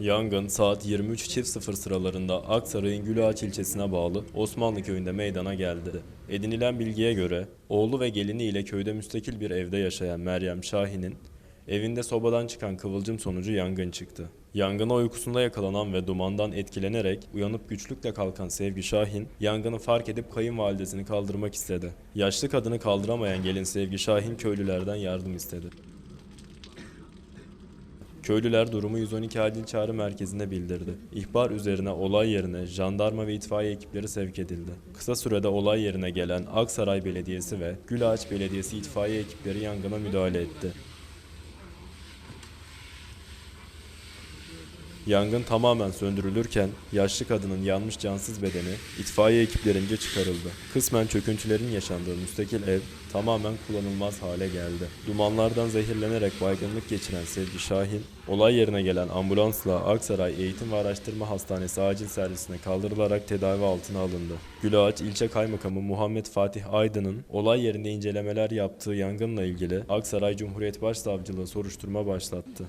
Yangın saat 23.00 sıralarında Aksaray'ın Gülağaç ilçesine bağlı Osmanlı köyünde meydana geldi. Edinilen bilgiye göre oğlu ve gelini ile köyde müstakil bir evde yaşayan Meryem Şahin'in evinde sobadan çıkan kıvılcım sonucu yangın çıktı. Yangına uykusunda yakalanan ve dumandan etkilenerek uyanıp güçlükle kalkan Sevgi Şahin, yangını fark edip kayınvalidesini kaldırmak istedi. Yaşlı kadını kaldıramayan gelin Sevgi Şahin köylülerden yardım istedi. Köylüler durumu 112 Acil Çağrı Merkezi'ne bildirdi. İhbar üzerine olay yerine jandarma ve itfaiye ekipleri sevk edildi. Kısa sürede olay yerine gelen Aksaray Belediyesi ve Gülağaç Belediyesi itfaiye ekipleri yangına müdahale etti. Yangın tamamen söndürülürken yaşlı kadının yanmış cansız bedeni itfaiye ekiplerince çıkarıldı. Kısmen çöküntülerin yaşandığı müstakil ev tamamen kullanılmaz hale geldi. Dumanlardan zehirlenerek baygınlık geçiren Sevgi Şahin, olay yerine gelen ambulansla Aksaray Eğitim ve Araştırma Hastanesi acil servisine kaldırılarak tedavi altına alındı. Gülağaç İlçe Kaymakamı Muhammed Fatih Aydın'ın olay yerinde incelemeler yaptığı yangınla ilgili Aksaray Cumhuriyet Başsavcılığı soruşturma başlattı.